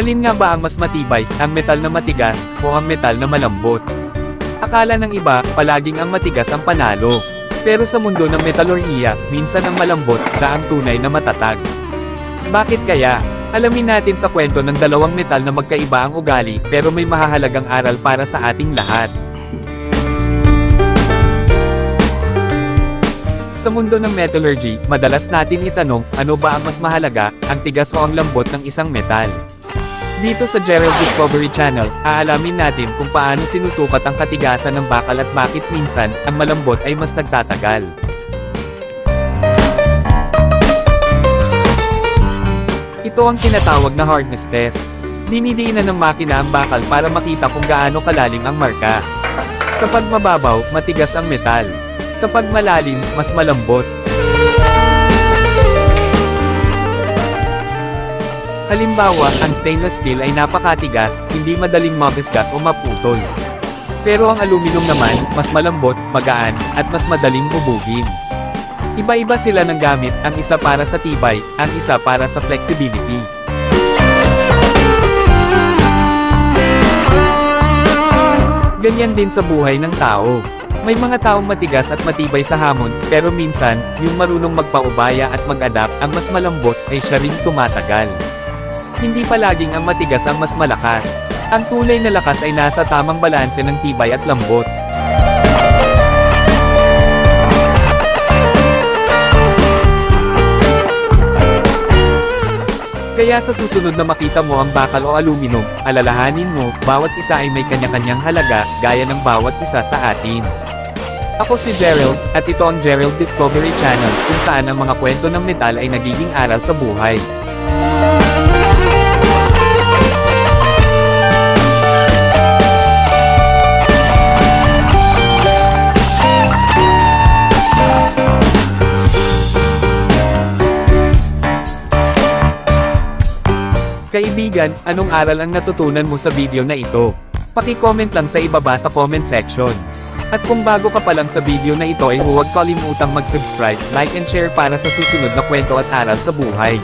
Alin nga ba ang mas matibay, ang metal na matigas, o ang metal na malambot? Akala ng iba, palaging ang matigas ang panalo. Pero sa mundo ng metalurhiya, minsan ang malambot, siya ang tunay na matatag. Bakit kaya? Alamin natin sa kwento ng dalawang metal na magkaiba ang ugali, pero may mahahalagang aral para sa ating lahat. Sa mundo ng metallurgy, madalas natin itanong, ano ba ang mas mahalaga, ang tigas o ang lambot ng isang metal? Dito sa Gerald Discovery Channel, aalamin natin kung paano sinusukat ang katigasan ng bakal at bakit minsan, ang malambot ay mas nagtatagal. Ito ang tinatawag na hardness test. Dinidiinan ng makina ang bakal para makita kung gaano kalalim ang marka. Kapag mababaw, matigas ang metal. Kapag malalim, mas malambot. Halimbawa, ang stainless steel ay napakatigas, hindi madaling magisgas o maputol. Pero ang aluminum naman, mas malambot, magaan, at mas madaling hubugin. Iba-iba sila ng gamit, ang isa para sa tibay, ang isa para sa flexibility. Ganyan din sa buhay ng tao. May mga taong matigas at matibay sa hamon, pero minsan, yung marunong magpaubaya at mag-adapt ang mas malambot ay siya rin tumatagal. Hindi palaging ang matigas ang mas malakas. Ang tunay na lakas ay nasa tamang balanse ng tibay at lambot. Kaya sa susunod na makita mo ang bakal o aluminum, alalahanin mo, bawat isa ay may kanya-kanyang halaga, gaya ng bawat isa sa atin. Ako si Gerald, at ito ang Gerald Discovery Channel, kung saan ang mga kwento ng metal ay nagiging aral sa buhay. Kaibigan, anong aral ang natutunan mo sa video na ito? Paki-comment lang sa ibaba sa comment section. At kung bago ka pa lang sa video na ito ay huwag kalimutang mag-subscribe, like and share para sa susunod na kwento at aral sa buhay.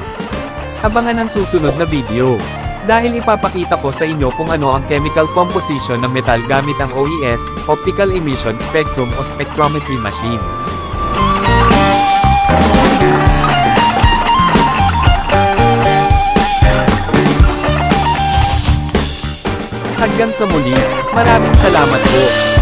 Abangan ang susunod na video. Dahil ipapakita ko sa inyo kung ano ang chemical composition ng metal gamit ang OES, Optical Emission Spectrum o Spectrometry Machine. Hanggang sa muli, maraming salamat po.